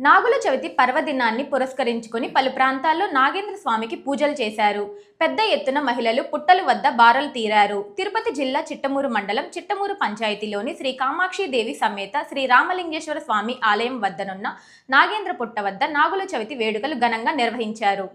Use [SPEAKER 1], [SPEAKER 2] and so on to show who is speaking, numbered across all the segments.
[SPEAKER 1] నాగుల చవితి పర్వదినాన్ని పురస్కరించుకొని పలు ప్రాంతాల్లో నాగేంద్ర స్వామికి పూజలు చేశారు. పెద్ద ఎత్తున మహిళలు పుట్టలు వద్ద బారలు తీరారు. తిరుపతి జిల్లా చిట్టమూరు మండలం చిట్టమూరు పంచాయతీలోని శ్రీ కామాక్షి దేవి సమేత శ్రీ రామలింగేశ్వర స్వామి ఆలయం వద్దనున్న నాగేంద్ర పుట్ట వద్ద నాగుల చవితి వేడుకలు ఘనంగా నిర్వహించారు.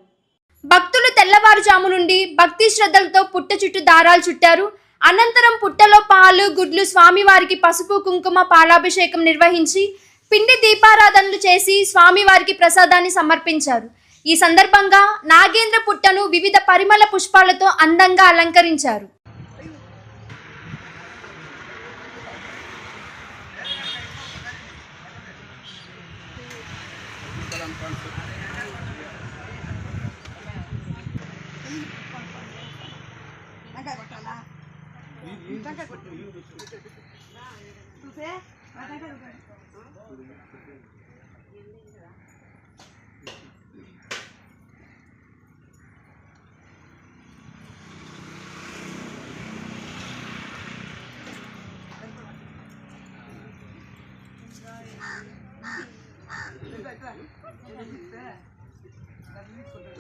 [SPEAKER 2] భక్తులు తెల్లవారుజాము నుండి భక్తి శ్రద్ధలతో పుట్ట చుట్టూ దారాలు చుట్టారు. అనంతరం పుట్టలో పాలు గుడ్లు స్వామివారికి పసుపు కుంకుమ పాలాభిషేకం నిర్వహించి పిండి దీపారాధనలు చేసి స్వామివారికి ప్రసాదాన్ని సమర్పించారు. ఈ సందర్భంగా నాగేంద్ర పుట్టను వివిధ పరిమళ పుష్పాలతో అందంగా అలంకరించారు. చూసే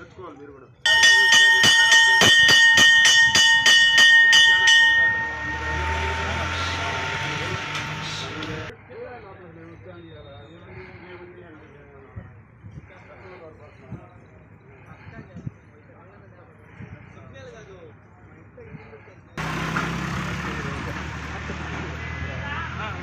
[SPEAKER 2] ఎత్తుకోవాలి మీరు కూడా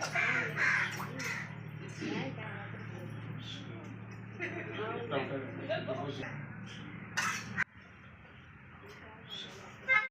[SPEAKER 2] Thank you.